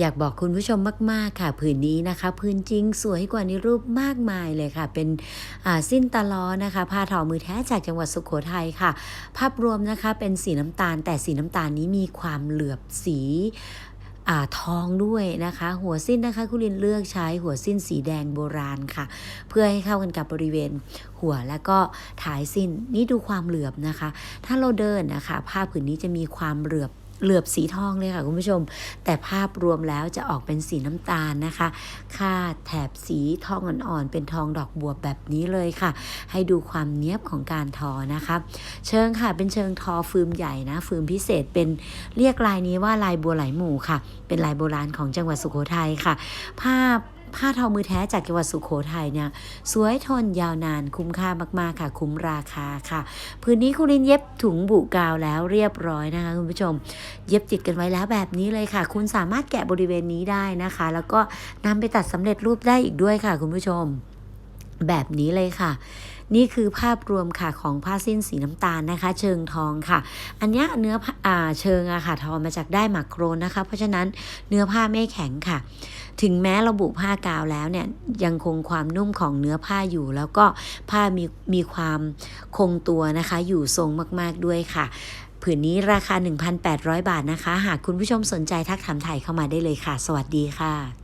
อยากบอกคุณผู้ชมมาก ๆ ค่ะผืนนี้นะคะ พื้นจริงสวยกว่าในรูปมากมายเลยค่ะ เป็นสิ้นตะล้อนะคะผ้าทอมือแท้จากจังหวัดสุโขทัยค่ะ ภาพรวมนะคะเป็นสีน้ำตาล แต่สีน้ำตาลนี้มีความเหลือบสีอทองด้วยนะคะ หัวสิ้นนะคะคุณลินเลือกใช้หัวสิ้นสีแดงโบราณค่ะ เพื่อให้เข้ากันกับบริเวณหัวแล้วก็ท้ายสิ้นนี่ดูความเหลือบนะคะ ถ้าเราเดินนะคะ ผ้าผืนนี้จะมีความเหลือบ เหลือบสีทองเลยค่ะคุณผู้ชม แต่ภาพรวมแล้วจะออกเป็นสีน้ำตาลนะคะคาดแถบสีทองอ่อนๆ เป็นทองดอกบัวแบบนี้เลยค่ะ ให้ดูความเนี้ยบของการทอนะคะ เชิงค่ะเป็นเชิงทอฟืมใหญ่นะฟืมพิเศษเป็นเรียกลายนี้ว่าลายบัวไหลหมู่ค่ะ เป็นลายโบราณของจังหวัดสุโขทัยค่ะ ภาพ ผ้าทอมือแท้จากจังหวัดสุโขทัยเนี่ยสวยทนยาวนานคุ้มค่ามากๆค่ะ คุ้มราคาค่ะพื้นนี้คุณลินเย็บถุงบุกาวแล้วเรียบร้อยนะคะคุณผู้ชม เย็บติดกันไว้แล้วแบบนี้เลยค่ะ คุณสามารถแกะบริเวณนี้ได้นะคะ แล้วก็นำไปตัดสำเร็จรูปได้อีกด้วยค่ะ คุณผู้ชม แบบนี้เลยค่ะ นี่คือภาพรวมค่ะของผ้าสิ้นสีน้ำตาลนะคะ เชิงทองค่ะ อันนี้เนื้อผ้าอ่าเชิงอะค่ะทอมาจากได้หมักโครนนะคะ เพราะฉะนั้นเนื้อผ้าไม่แข็งค่ะ ถึงแม้ระบุผ้ากาวแล้วเนี่ยยังคงความนุ่มของเนื้อผ้าอยู่ แล้วก็ผ้ามีมีความคงตัวนะคะ อยู่ทรงมากๆด้วยค่ะผืนนี้ราคา 1,800 บาทนะคะ หากคุณผู้ชมสนใจทักถามถ่ายเข้ามาได้เลยค่ะ สวัสดีค่ะ